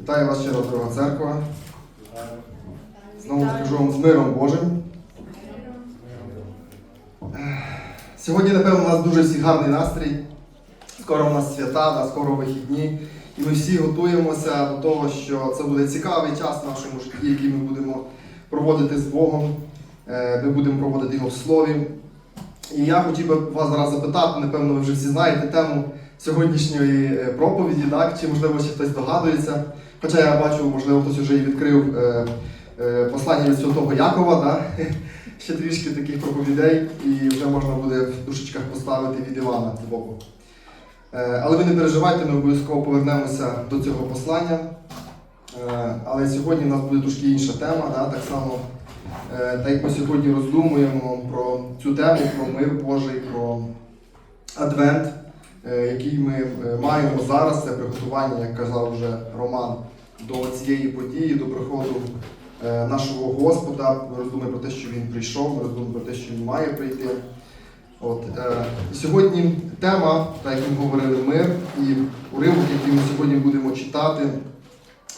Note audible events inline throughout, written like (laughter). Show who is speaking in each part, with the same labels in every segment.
Speaker 1: Вітаю вас ще раз, дорога церква. Знову скажу вам з миром Божим. Сьогодні, напевно, у нас дуже всі гарний настрій. Скоро у нас свята, да, скоро вихідні. І ми всі готуємося до того, що це буде цікавий час в нашому житті, який ми будемо проводити з Богом. Е, Ми будемо проводити його в слові. І я хотів би вас зараз запитати, напевно, ви вже всі знаєте тему сьогоднішньої е, проповіді, так? чи можливо ще хтось догадується. Хоча я бачу, можливо, хтось вже і відкрив е, е, послання від Святого Якова, да? (laughs) ще трішки таких проповідей, і вже можна буде в душечках поставити від Івана з боку. Е, але ви не переживайте, ми обов'язково повернемося до цього послання. Е, але сьогодні у нас буде трошки інша тема, да? так само. Е, Та як ми сьогодні роздумуємо про цю тему, про мир Божий, про Адвент, який ми е, маємо зараз, це приготування, як казав вже Роман, до цієї події, до приходу е, нашого Господа. Ми роздумуємо про те, що Він прийшов, ми роздумуємо про те, що Він має прийти. От, е, сьогодні тема, так як ми говорили, мир, і уривок, який ми сьогодні будемо читати,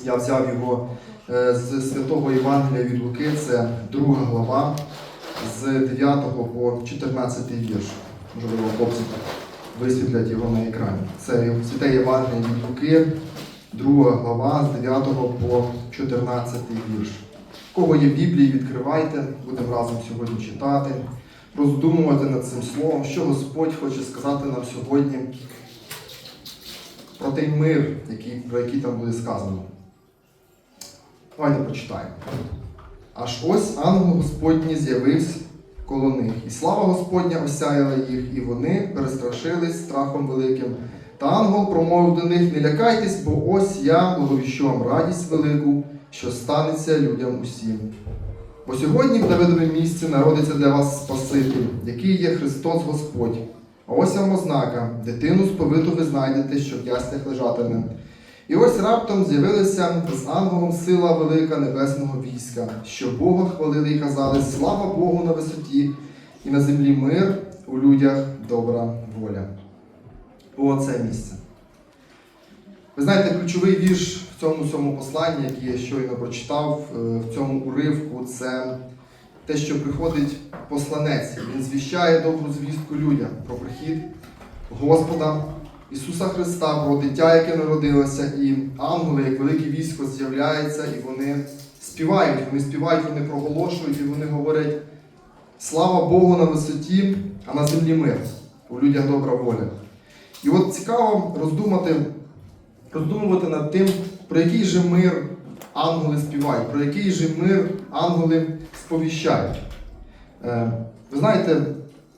Speaker 1: я взяв його е, з святого Євангелія від Луки, це друга глава, з 9 по 14 вірш. Можливо, хлопці висвітлять його на екрані. Це святе Євангеліє від Луки, друга глава, з 9 по 14 вірш. Кого є Біблії, відкривайте, будемо разом сьогодні читати, роздумувати над цим словом, що Господь хоче сказати нам сьогодні про той мир, який, про який там буде сказано. Давайте прочитаємо. Аж ось ангел Господній з'явився коло них, і слава Господня осяяла їх, і вони перестрашились страхом великим. Та ангел промовив до них: Не лякайтесь, бо ось я благовіщу вам радість велику, що станеться людям усім. Бо сьогодні в Давидовому місці народиться для вас Спаситель, який є Христос Господь. А ось вам ознака, дитину сповиту ви знайдете, що в яслях лежатиме. І ось раптом з'явилася з ангелом сила велика небесного війська, що Бога хвалили і казали: Слава Богу на висоті, і на землі мир, у людях добра воля. О, це місце. Ви знаєте, ключовий вірш в цьому цьому посланні, який я щойно прочитав, е, в цьому уривку, це те, що приходить посланець. Він звіщає добру звістку людям про прихід Господа Ісуса Христа, про дитя, яке народилося, і ангели, як велике військо, з'являються, і вони співають, вони співають, вони проголошують, і вони говорять: слава Богу на висоті, а на землі мир, у людях добра воля. І от цікаво роздумати, роздумувати над тим, про який же мир ангели співають, про який же мир ангели сповіщають. Е, Ви знаєте,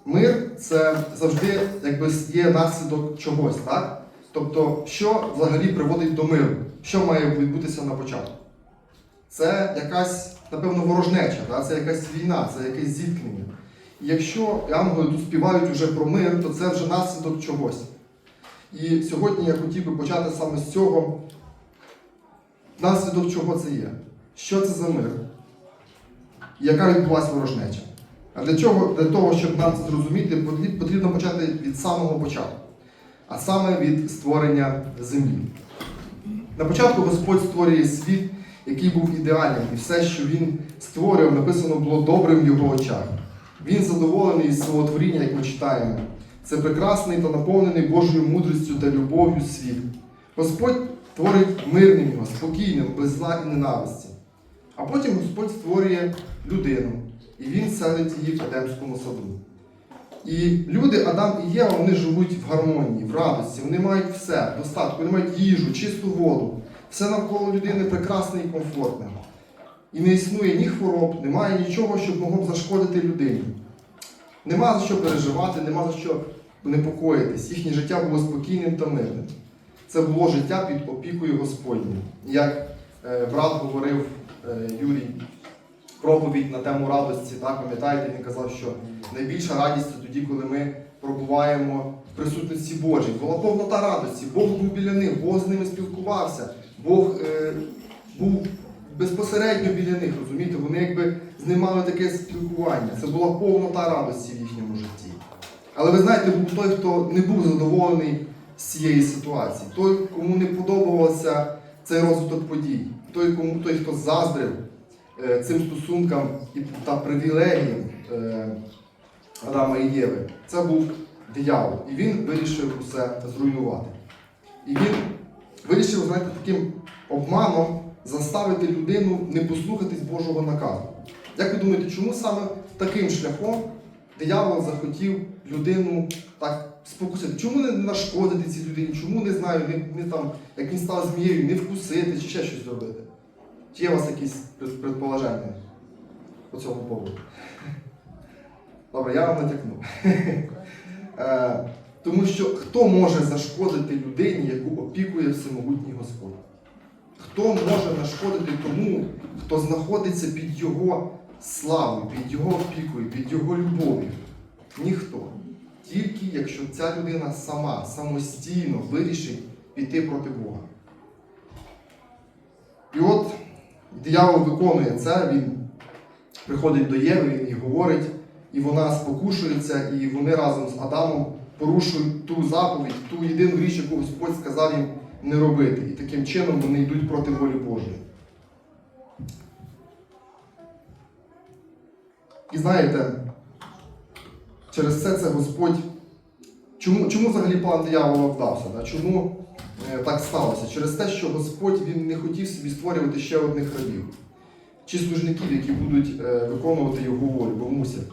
Speaker 1: мир це завжди якби є наслідок чогось, так? Тобто, що взагалі приводить до миру? Що має відбутися на початку? Це якась, напевно, ворожнеча, так? це якась війна, це якесь зіткнення. І якщо ангели тут співають уже про мир, то це вже наслідок чогось. І сьогодні я хотів би почати саме з цього, наслідок чого це є. Що це за мир? Яка відбулася ворожнеча? А для чого? Для того, щоб нам зрозуміти, потрібно почати від самого початку, а саме від створення землі. На початку Господь створює світ, який був ідеальним, і все, що він створив, написано було добрим в його очах. Він задоволений із свого творіння, як ми читаємо. Це прекрасний та наповнений Божою мудрістю та любов'ю світ. Господь творить мирним його, спокійним, без зла і ненависті. А потім Господь створює людину, і він селить її в Едемському саду. І люди, Адам і Єва, вони живуть в гармонії, в радості, вони мають все, достатку, вони мають їжу, чисту воду. Все навколо людини прекрасне і комфортне. І не існує ні хвороб, немає нічого, що могло б зашкодити людині. Нема за що переживати, нема за що непокоїтись. Їхнє життя було спокійним та мирним. Це було життя під опікою Господньою. Як е, брат говорив е, Юрій, проповідь на тему радості, так, пам'ятаєте, він казав, що найбільша радість це тоді, коли ми пробуваємо в присутності Божій. Була повнота радості, Бог був біля них, Бог з ними спілкувався, Бог е, був безпосередньо біля них, розумієте? Вони якби з ним мали таке спілкування. Це була повнота радості в їхньому житті. Але ви знаєте, був той, хто не був задоволений з цієї ситуації. Той, кому не подобалося цей розвиток подій. Той, кому той, хто заздрив цим стосункам та привілегіям е, Адама і Єви, це був диявол. І він вирішив усе зруйнувати. І він вирішив, знаєте, таким обманом заставити людину не послухатись Божого наказу. Як ви думаєте, чому саме таким шляхом диявол захотів людину так спокусити? Чому не нашкодити цій людині? Чому не знаю, не, не там, як він став змією, не вкусити чи ще щось зробити? Чи є у вас якісь пред- предположення по цьому поводу? Добре, я вам натякну. Е, Тому що хто може зашкодити людині, яку опікує всемогутній Господь? Хто може нашкодити тому, хто знаходиться під його славою, під його опікою, під його любов'ю? Ніхто. Тільки якщо ця людина сама, самостійно вирішить піти проти Бога. І от диявол виконує це, він приходить до Єви, він їй говорить, і вона спокушується, і вони разом з Адамом порушують ту заповідь, ту єдину річ, яку Господь сказав їм не робити. І таким чином вони йдуть проти волі Божої. І знаєте, через це це Господь. Чому, чому взагалі план диявола вдався? Да? Чому так сталося? Через те, що Господь він не хотів собі створювати ще одних рабів чи служників, які будуть е, виконувати його волю, бо мусять.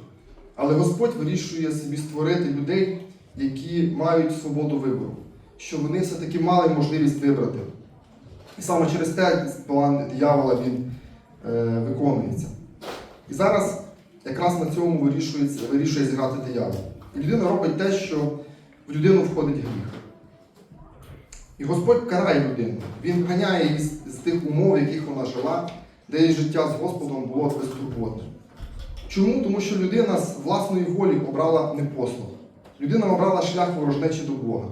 Speaker 1: Але Господь вирішує собі створити людей, які мають свободу вибору, що вони все-таки мали можливість вибрати. І саме через те план диявола він е, виконується. І зараз якраз на цьому вирішується, вирішує зіграти диявол. І людина робить те, що в людину входить гріх. І Господь карає людину. Він ганяє її з, тих умов, в яких вона жила, де її життя з Господом було безтурботне. Чому? Тому що людина з власної волі обрала непослух. Людина обрала шлях ворожнечі до Бога.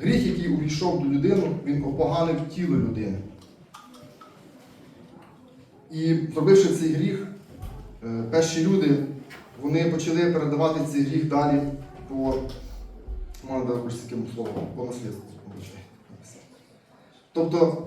Speaker 1: Гріх, який увійшов до людини, він опоганив тіло людини. І зробивши цей гріх, е, перші люди вони почали передавати цей гріх далі по можна таким словом, по наслідству. Тобто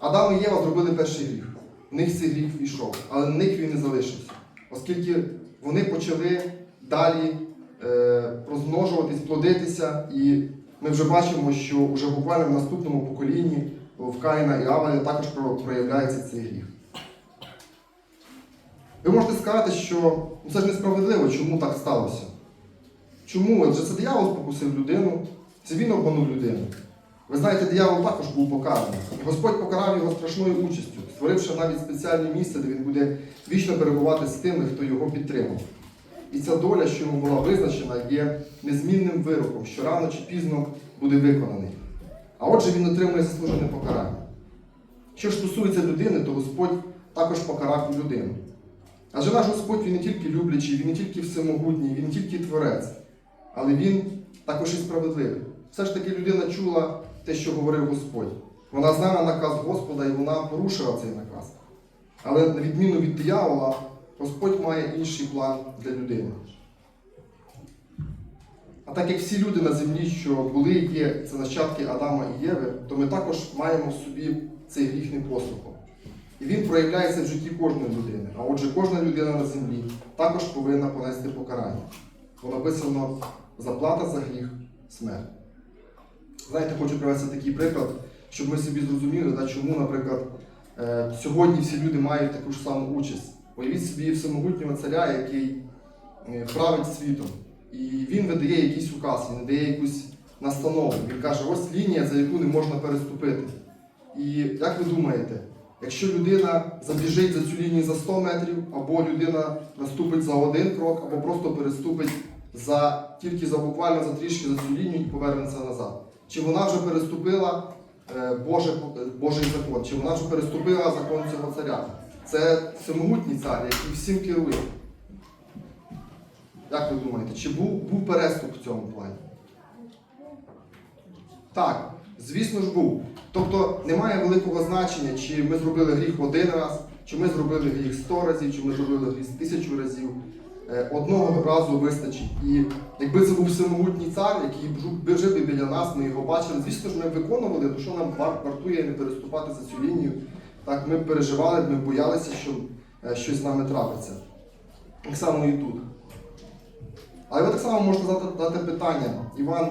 Speaker 1: Адам і Єва зробили перший гріх. В них цей гріх війшов, але на них він не залишився. Оскільки вони почали далі е, розмножуватись, плодитися, і ми вже бачимо, що вже буквально в наступному поколінні в Каїна і Авеля також проявляється цей гріх. Ви можете сказати, що ну, це ж несправедливо, чому так сталося? Чому? Адже це диявол спокусив людину, це він обманув людину. Ви знаєте, диявол також був покараний. Господь покарав його страшною участю, створивши навіть спеціальне місце, де він буде вічно перебувати з тими, хто його підтримав. І ця доля, що йому була визначена, є незмінним вироком, що рано чи пізно буде виконаний. А отже, він отримує заслужене покарання. Що ж стосується людини, то Господь також покарав людину. Адже наш Господь він не тільки люблячий, він не тільки всемогутній, він не тільки творець, але він також і справедливий. Все ж таки людина чула те, що говорив Господь. Вона знала наказ Господа і вона порушила цей наказ. Але на відміну від диявола, Господь має інший план для людини. А так як всі люди на землі, що були і є, це нащадки Адама і Єви, то ми також маємо в собі цей гріх непослуху. І він проявляється в житті кожної людини. А отже, кожна людина на землі також повинна понести покарання. Бо написано заплата за гріх смерть. Знаєте, хочу привести такий приклад, щоб ми собі зрозуміли, да, чому, наприклад, е, сьогодні всі люди мають таку ж саму участь. Уявіть собі всемогутнього царя, який е, править світом. І він видає якийсь указ, він видає якусь настанову. Він каже, ось лінія, за яку не можна переступити. І як ви думаєте, якщо людина забіжить за цю лінію за 100 метрів, або людина наступить за один крок, або просто переступить за, тільки за буквально за трішки за цю лінію і повернеться назад. Чи вона вже переступила е, Боже, Божий закон, чи вона вже переступила закон цього царя? Це всемогутній цар, який всім керує. Як ви думаєте, чи був, був переступ в цьому плані? Так, звісно ж був. Тобто немає великого значення, чи ми зробили гріх один раз, чи ми зробили гріх сто разів, чи ми зробили гріх тисячу разів. Е, одного разу вистачить. І якби це був всемогутній цар, який жу- жив біля нас, ми його бачили, звісно ж, ми виконували, то що нам вартує не переступати за цю лінію. Так, ми переживали, ми боялися, що е, щось з нами трапиться. Так само і тут. Але ви так само можете задати, дати питання, Іван,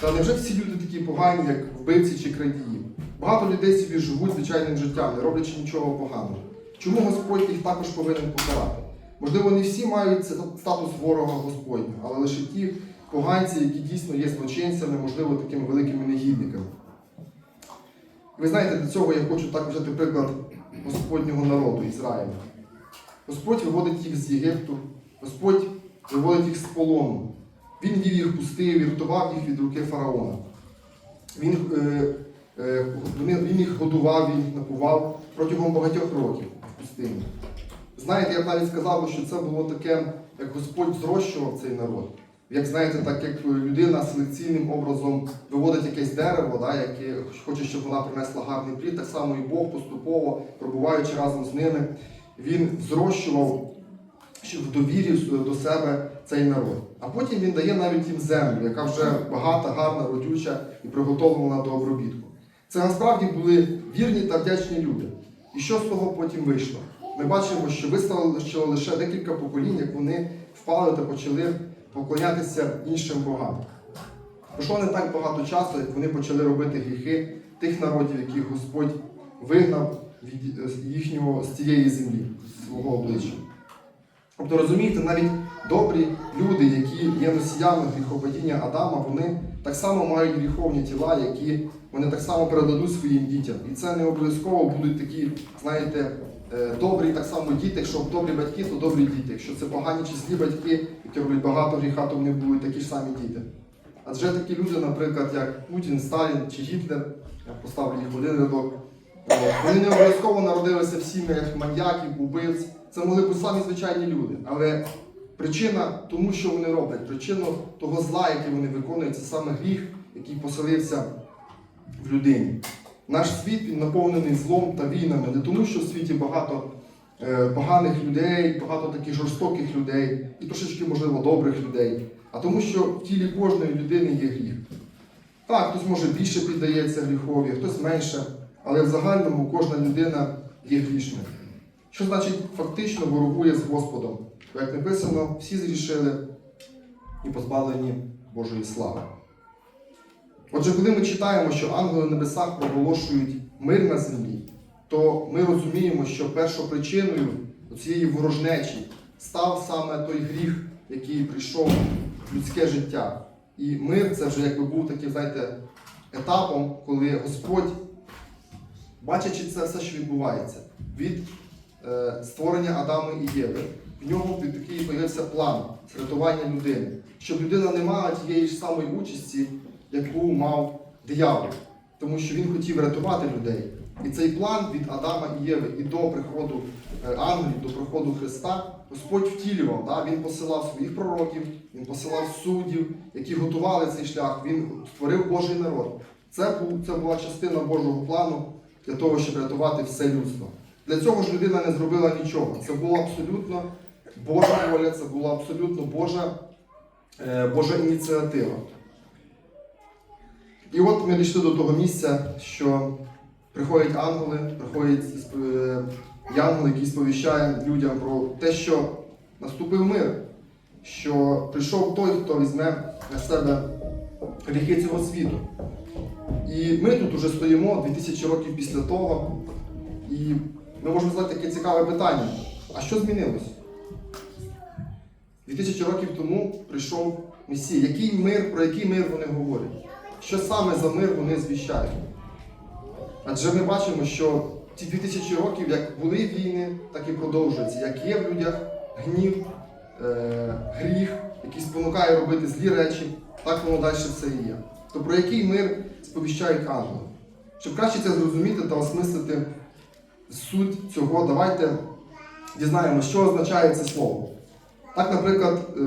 Speaker 1: та невже всі люди такі погані, як вбивці чи крадії? Багато людей собі живуть звичайним життям, не роблячи нічого поганого. Чому Господь їх також повинен покарати? Можливо, не всі мають статус ворога Господня, але лише ті поганці, які дійсно є злочинцями, можливо, такими великими негідниками. Ви знаєте, для цього я хочу так взяти приклад Господнього народу Ізраїля. Господь виводить їх з Єгипту, Господь виводить їх з полону. Він вів їх пустив і рятував їх від руки фараона. Він, е, е, він їх годував, він напував протягом багатьох років в пустині. Знаєте, я б навіть сказав, що це було таке, як Господь зрощував цей народ. Як знаєте, так як людина селекційним образом виводить якесь дерево, да, яке хоче, щоб вона принесла гарний плід, так само і Бог поступово, пробуваючи разом з ними, він зрощував в довірі до себе цей народ. А потім він дає навіть їм землю, яка вже багата, гарна, родюча і приготовлена до обробітку. Це насправді були вірні та вдячні люди. І що з того потім вийшло? Ми бачимо, що виставило лише декілька поколінь, як вони впали та почали поклонятися іншим богам. Пройшло не так багато часу, як вони почали робити гріхи тих народів, яких Господь вигнав від е, їхнього з цієї землі, з свого обличчя. Тобто, розумієте, навіть добрі люди, які є носіями гріхопадіння Адама, вони так само мають гріховні тіла, які вони так само передадуть своїм дітям. І це не обов'язково будуть такі, знаєте, добрі так само діти. Якщо добрі батьки, то добрі діти. Якщо це погані чи злі батьки, які роблять багато гріха, то вони будуть такі ж самі діти. Адже такі люди, наприклад, як Путін, Сталін чи Гітлер, я поставлю їх один рядок, е, вони не обов'язково народилися в сім'ях маньяків, убивць. Це могли бути самі звичайні люди. Але причина тому, що вони роблять, причина того зла, яке вони виконують, це саме гріх, який поселився в людині. Наш світ він наповнений злом та війнами, не тому, що в світі багато е, поганих людей, багато таких жорстоких людей і трошечки, можливо, добрих людей, а тому, що в тілі кожної людини є гріх. Так, хтось може більше піддається гріхові, хтось менше, але в загальному кожна людина є грішною. Що значить фактично ворогує з Господом? Як написано, всі зрішили і позбавлені Божої слави. Отже, коли ми читаємо, що ангели в небесах проголошують мир на землі, то ми розуміємо, що першопричиною цієї ворожнечі став саме той гріх, який прийшов в людське життя. І мир це вже якби був таким, знаєте, етапом, коли Господь, бачачи це все, що відбувається, від е, створення Адама і Єви, в ньому під такий появився план рятування людини, щоб людина не мала тієї ж самої участі, яку мав диявол, тому що він хотів рятувати людей. І цей план від Адама і Єви і до приходу е, ангелів, до приходу Христа, Господь втілював. Да? Він посилав своїх пророків, він посилав суддів, які готували цей шлях, він створив Божий народ. Це, це була частина Божого плану для того, щоб рятувати все людство. Для цього ж людина не зробила нічого. Це була абсолютно Божа воля, це була абсолютно Божа, е, Божа ініціатива. І от ми дійшли до того місця, що приходять ангели, приходять е, янгол, який сповіщає людям про те, що наступив мир, що прийшов той, хто візьме на себе гріхи цього світу. І ми тут уже стоїмо 2000 років після того, і ми можемо задати таке цікаве питання: а що змінилось? 2000 років тому прийшов Месія. Який мир, про який мир вони говорять? Що саме за мир вони звіщають? Адже ми бачимо, що ці 2000 років, як були війни, так і продовжуються. Як є в людях гнів, е, гріх, який спонукає робити злі речі, так воно далі все і є. То про який мир сповіщають ангели? Щоб краще це зрозуміти та осмислити суть цього, давайте дізнаємося, що означає це слово. Так, наприклад, е,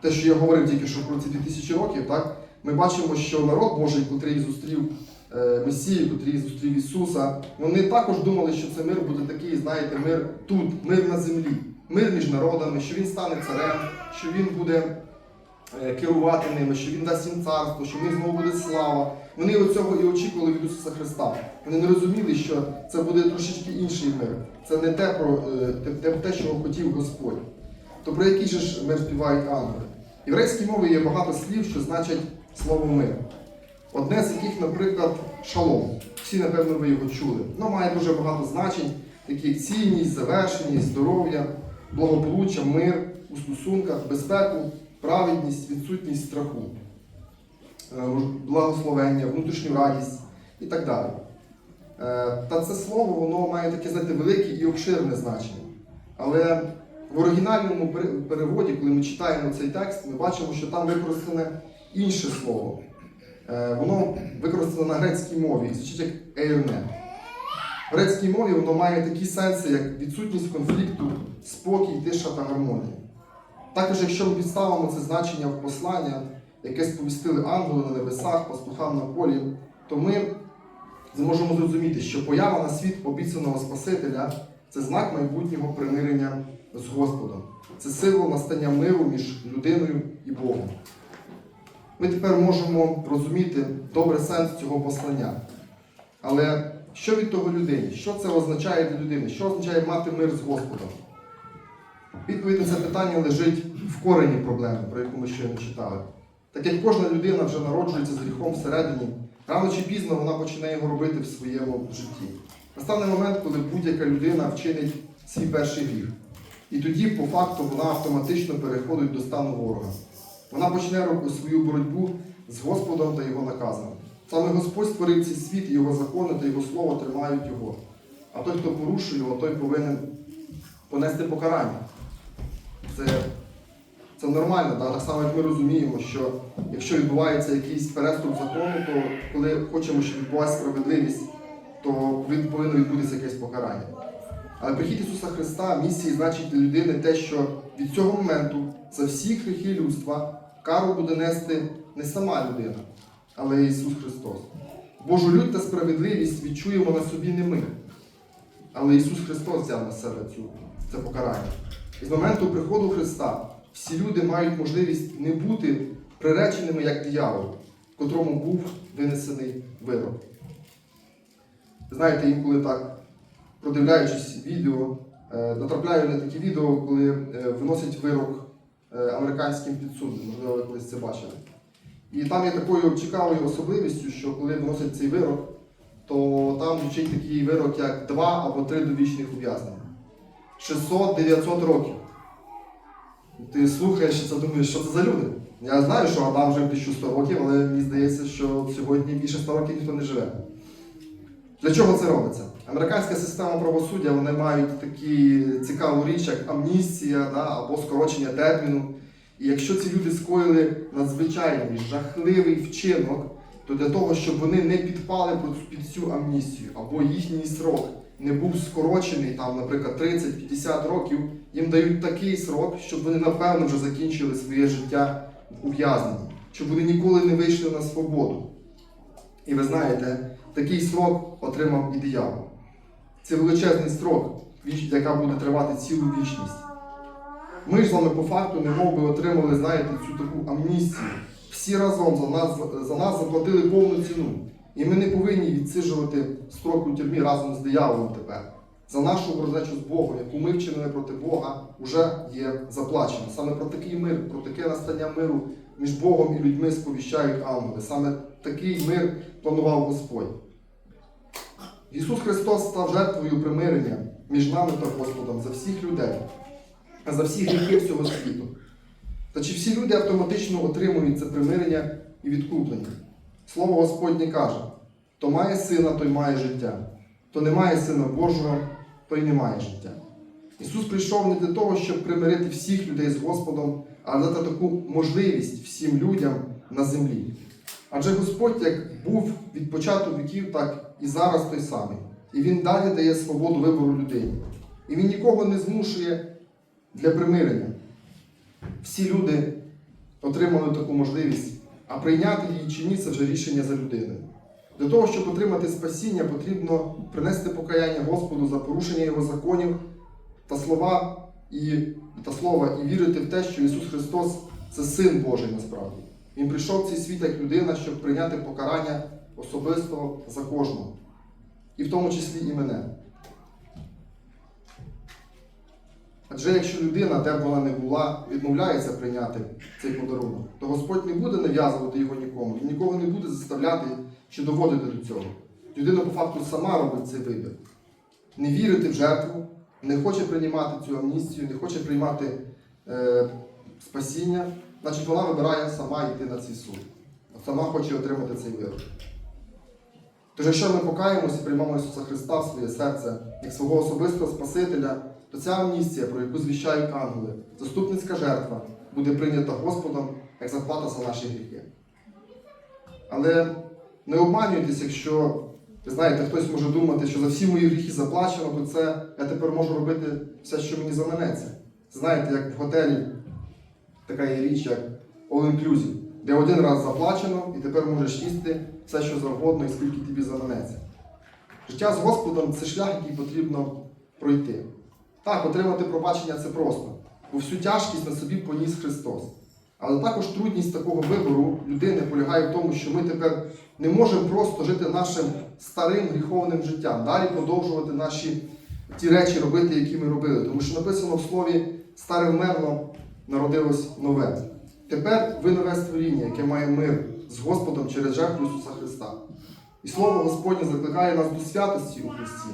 Speaker 1: те, що я говорив тільки що про ці 2000 років, так, ми бачимо, що народ Божий, котрий зустрів е, Месію, котрий зустрів Ісуса, вони також думали, що це мир буде такий, знаєте, мир тут, мир на землі. мир між народами, що він стане царем, що він буде е, керувати ними, що він дасть їм царство, що в них знову буде слава. Вони оцього і очікували від Ісуса Христа. Вони не розуміли, що це буде трошечки інший мир. Це не те, про, е, те, те, що хотів Господь. То про який же ж мир співають ангели? Єврейській мові є багато слів, що значать слово мир. Одне з яких, наприклад, шалом. Всі, напевно, ви його чули. Воно має дуже багато значень, такі як цінність, завершеність, здоров'я, благополуччя, мир у стосунках, безпеку, праведність, відсутність страху, е, благословення, внутрішню радість і так далі. Е, Та це слово воно має таке, знаєте, велике і обширне значення. Але в оригінальному переводі, коли ми читаємо цей текст, ми бачимо, що там використане інше слово. Е, Воно використано на грецькій мові і звучить як ейрне. В грецькій мові воно має такі сенси, як відсутність конфлікту, спокій, тиша та гармонія. Також, якщо ми підставимо це значення в послання, яке сповістили ангели на небесах, пастухам на полі, то ми зможемо зрозуміти, що поява на світ обіцяного Спасителя це знак майбутнього примирення з Господом. Це символ настання миру між людиною і Богом. Ми тепер можемо розуміти добре сенс цього послання. Але що від того людині? Що це означає для людини? Що означає мати мир з Господом? Відповідь на це питання лежить в корені проблеми, про яку ми щойно читали. Так як кожна людина вже народжується з гріхом всередині, рано чи пізно вона починає його робити в своєму житті. Настане момент, коли будь-яка людина вчинить свій перший гріх. І тоді, по факту, вона автоматично переходить до стану ворога. Вона почне свою боротьбу з Господом та його наказами. Саме Господь створив цей світ, і його закони та його слово тримають його. А той, хто порушує його, той повинен понести покарання. Це, це нормально, да? так само як ми розуміємо, що якщо відбувається якийсь переступ закону, то коли хочемо, щоб відбулася справедливість, то повинно відбутися якесь покарання. Але прихід Ісуса Христа місії значить для людини те, що від цього моменту за всі гріхи людства кару буде нести не сама людина, але Ісус Христос. Божу лють та справедливість відчуємо на собі не ми. Але Ісус Христос взяв на себе цю, це покарання. І з моменту приходу Христа всі люди мають можливість не бути приреченими як диявол, котрому був винесений вирок. Знаєте, інколи так, продивляючись відео, е, натрапляю на такі відео, коли е, виносять вирок американським підсудним, можливо, ви колись це бачили. І там є такою цікавою особливістю, що коли виносять цей вирок, то там звучить такий вирок, як 2 або 3 довічних ув'язнення. 600-900 років. Ти слухаєш це думаєш, що це за люди? Я знаю, що Адам жив 1100 років, але мені здається, що сьогодні більше 100 років ніхто не живе. Для чого це робиться? Американська система правосуддя вони мають такі цікаву річ, як амністія да, або скорочення терміну. І якщо ці люди скоїли надзвичайний жахливий вчинок, то для того, щоб вони не підпали під- цю амністію, або їхній срок не був скорочений, там, наприклад, 30-50 років, їм дають такий срок, щоб вони напевно вже закінчили своє життя в ув'язненні, щоб вони ніколи не вийшли на свободу. І ви знаєте, такий срок отримав і диявол. Це величезний віч- яка буде тривати цілу вічність. Ми ж з вами по факту немов би отримали, знаєте, цю таку амністію. Всі разом за нас, за нас заплатили повну ціну. І ми не повинні відсиджувати строк у тюрмі разом з дияволом тепер. За нашу ворожнечу з Богом, яку ми вчинили проти Бога, вже є заплачено. Саме про такий мир, про таке настання миру між Богом і людьми сповіщають ангели. Саме такий мир планував Господь. Ісус Христос став жертвою примирення між нами та Господом за всіх людей, за всі гріхи всього світу. Та чи всі люди автоматично отримують це примирення і відкуплення? Слово Господнє каже: хто має сина, той має життя, хто не має сина Божого, той не має життя. Ісус прийшов не для того, щоб примирити всіх людей з Господом, а дати таку можливість всім людям на землі. Адже Господь як був від початку віків, так і зараз той самий. І Він далі дає свободу вибору людині. І Він нікого не змушує для примирення. Всі люди отримали таку можливість, а прийняти її чи ні це вже рішення за людиною. Для того, щоб отримати спасіння, потрібно принести покаяння Господу за порушення Його законів та слова і та слова, і вірити в те, що Ісус Христос це Син Божий насправді. Він прийшов в цей світ як людина, щоб прийняти покарання особисто за кожного, і в тому числі і мене. Адже якщо людина, де б вона не була, відмовляється прийняти цей подарунок, то Господь не буде нав'язувати його нікому, він нікого не буде заставляти чи доводити до цього. Людина по факту сама робить цей вибір. Не вірити в жертву, не хоче приймати цю амністію, не хоче приймати е, спасіння, значить вона вибирає сама йти на цей суд. Сама хоче отримати цей вирок. Тож, якщо ми покаємося і приймемо Ісуса Христа в своє серце як свого особистого Спасителя, то ця амністія, про яку звіщають ангели, заступницька жертва, буде прийнята Господом як заплата за наші гріхи. Але не обманюйтесь, якщо ви знаєте, хтось може думати, що за всі мої гріхи заплачено, то це я тепер можу робити все, що мені заманеться. Знаєте, як в готелі така є річ, як all inclusive, де один раз заплачено, і тепер можеш їсти все, що завгодно, і скільки тобі заманеться. Життя з Господом це шлях, який потрібно пройти. Так, отримати пробачення це просто, бо всю тяжкість на собі поніс Христос. Але також трудність такого вибору людини полягає в тому, що ми тепер не можемо просто жити нашим старим гріховним життям, далі продовжувати наші ті речі робити, які ми робили. Тому що написано в слові старе вмерло, народилось нове. Тепер ви нове створіння, яке має мир з Господом через жертву Ісуса Христа. І Слово Господнє закликає нас до святості у Христі,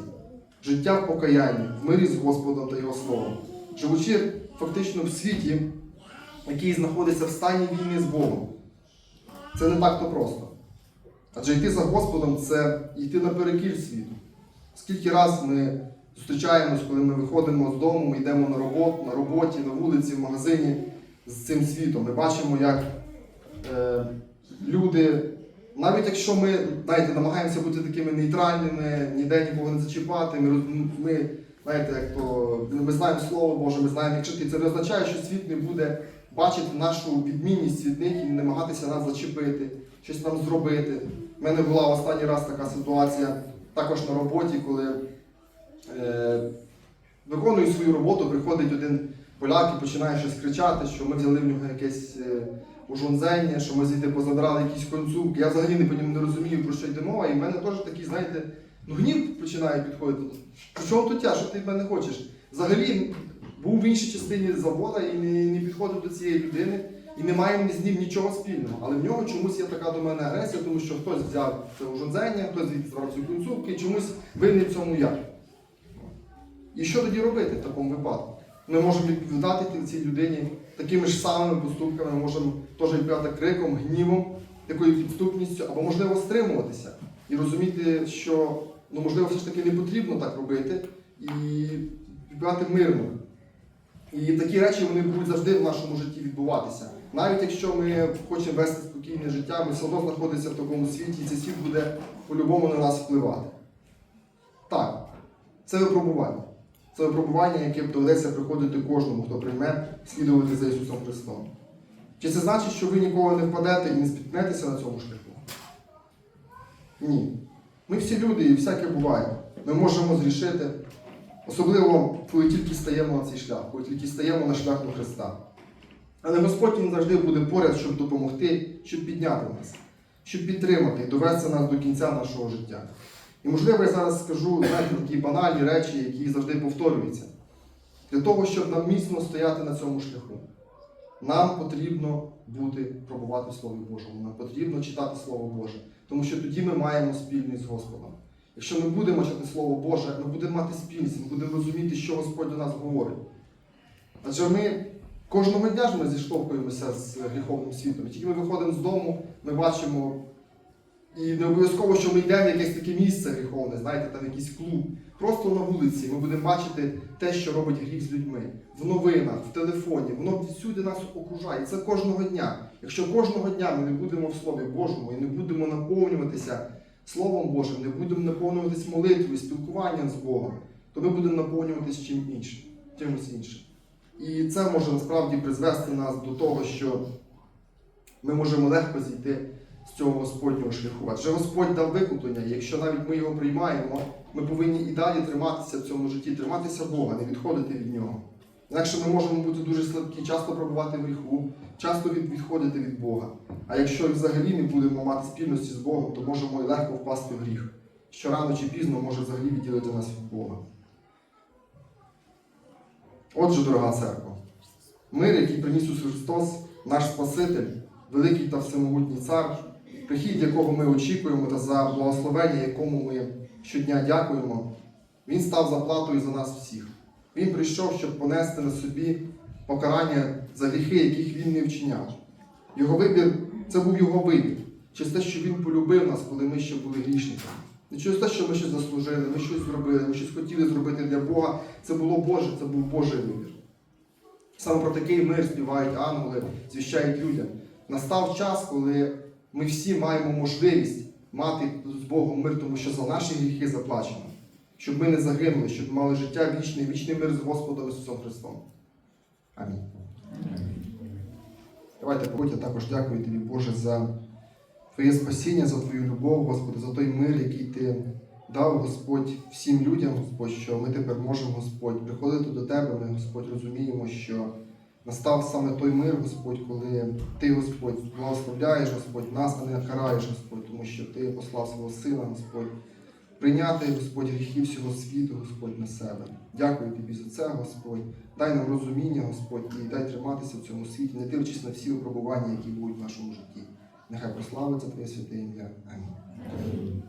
Speaker 1: життя в покаянні, в мирі з Господом та Його Словом, живучи фактично в світі, який знаходиться в стані війни з Богом. Це не так то просто. Адже йти за Господом це йти наперекір світу. Скільки раз ми зустрічаємось, коли ми виходимо з дому, йдемо на роботу, на роботі, на вулиці, в магазині з цим світом. Ми бачимо, як е, люди, навіть якщо ми знаєте, намагаємося бути такими нейтральними, ніде нікого не зачіпати, ми, ми знаєте, як то ми знаємо Слово Боже, ми знаємо, як жити. Це не означає, що світ не буде бачити нашу відмінність від них і намагатися нас зачепити, щось нам зробити. У мене була останній раз така ситуація, також на роботі, коли е, виконую свою роботу, приходить один поляк і починає щось кричати, що ми взяли в нього якесь е, ужонзення, що ми звідти позабрали якісь концовки. Я взагалі не, не розумію, про що йде мова, і в мене теж такий, знаєте, ну гнів починає підходити. Про чому тут я? Що ти від мене хочеш? Взагалі був в іншій частині завода і не, не підходив до цієї людини. І не маємо з ним нічого спільного. Але в нього чомусь є така до мене агресія, тому що хтось взяв це ужонзення, хтось звідти збрав цю кінцівку, і чомусь винний в цьому я. І що тоді робити в такому випадку? Ми можемо відповідати цій людині такими ж самими поступками, можемо теж відповідати криком, гнівом, такою підступністю, або можливо стримуватися і розуміти, що ну, можливо все ж таки не потрібно так робити, і відповідати мирно. І такі речі вони будуть завжди в нашому житті відбуватися. Навіть якщо ми хочемо вести спокійне життя, ми все одно знаходимося в такому світі, і цей світ буде по-любому на нас впливати. Так, це випробування. Це випробування, яке доведеться приходити кожному, хто прийме слідувати за Ісусом Христом. Чи це значить, що ви ніколи не впадете і не спіткнетеся на цьому шляху? Ні. Ми всі люди і всяке буває. Ми можемо зрішити, особливо коли тільки стаємо на цей шлях, коли тільки стаємо на шлях до Христа. Але Господь Він завжди буде поряд, щоб допомогти, щоб підняти нас, щоб підтримати і довести нас до кінця нашого життя. І можливо, я зараз скажу знаєте, такі банальні речі, які завжди повторюються. Для того, щоб нам міцно стояти на цьому шляху, нам потрібно бути пробувати в Слові Божому, нам потрібно читати Слово Боже, тому що тоді ми маємо спільність з Господом. Якщо ми будемо читати Слово Боже, ми будемо мати спільність, ми будемо розуміти, що Господь до нас говорить. Адже ми кожного дня ж ми зіштовхуємося з гріховним світом. Тільки ми виходимо з дому, ми бачимо і не обов'язково, що ми йдемо в якесь таке місце гріховне, знаєте, там якийсь клуб. Просто на вулиці ми будемо бачити те, що робить гріх з людьми. В новинах, в телефоні, воно всюди нас окружає. І це кожного дня. Якщо кожного дня ми не будемо в Слові Божому і не будемо наповнюватися Словом Божим, не будемо наповнюватись молитвою, спілкуванням з Богом, то ми будемо наповнюватись чим іншим, чимось іншим. І це може насправді призвести нас до того, що ми можемо легко зійти цього Господнього шляху. Адже Господь дав викуплення, і якщо навіть ми його приймаємо, ми повинні і далі триматися в цьому житті, триматися Бога, не відходити від нього. Інакше ми можемо бути дуже слабкі, часто пробувати в гріху, часто відходити від Бога. А якщо взагалі не будемо мати спільності з Богом, то можемо і легко впасти в гріх, що рано чи пізно може взагалі відділити нас від Бога. Отже, дорога церква, мир, який приніс Ісус Христос, наш Спаситель, великий та всемогутній цар, прихід якого ми очікуємо та за благословення, якому ми щодня дякуємо, Він став заплатою за нас всіх. Він прийшов, щоб понести на собі покарання за гріхи, яких він не вчиняв. Його вибір це був його вибір. Через те, що він полюбив нас, коли ми ще були грішниками. Не через те, що ми щось заслужили, ми щось зробили, ми щось хотіли зробити для Бога. Це було Боже, це був Божий вибір. Саме про такий мир співають ангели, звіщають людям. Настав час, коли ми всі маємо можливість мати з Богом мир, тому що за наші гріхи заплачено. Щоб ми не загинули, щоб мали життя вічне, вічний мир з Господом Ісусом Христом. Амінь. Давайте Бог, я також дякую тобі, Боже, за Твоє спасіння, за Твою любов, Господи, за той мир, який Ти дав, Господь, всім людям, Господь, що ми тепер можемо, Господь, приходити до Тебе. Ми, Господь, розуміємо, що настав саме той мир, Господь, коли Ти, Господь, благословляєш, Господь, нас, а не караєш, Господь, тому що Ти послав свого сина, Господь, прийняти, Господь, гріхи всього світу, Господь, на себе. Дякую тобі за це, Господь. Дай нам розуміння, Господь, і дай триматися в цьому світі, не дивлячись на всі випробування, які будуть в нашому житті. Нехай прославиться Твоє святе ім'я. Амінь.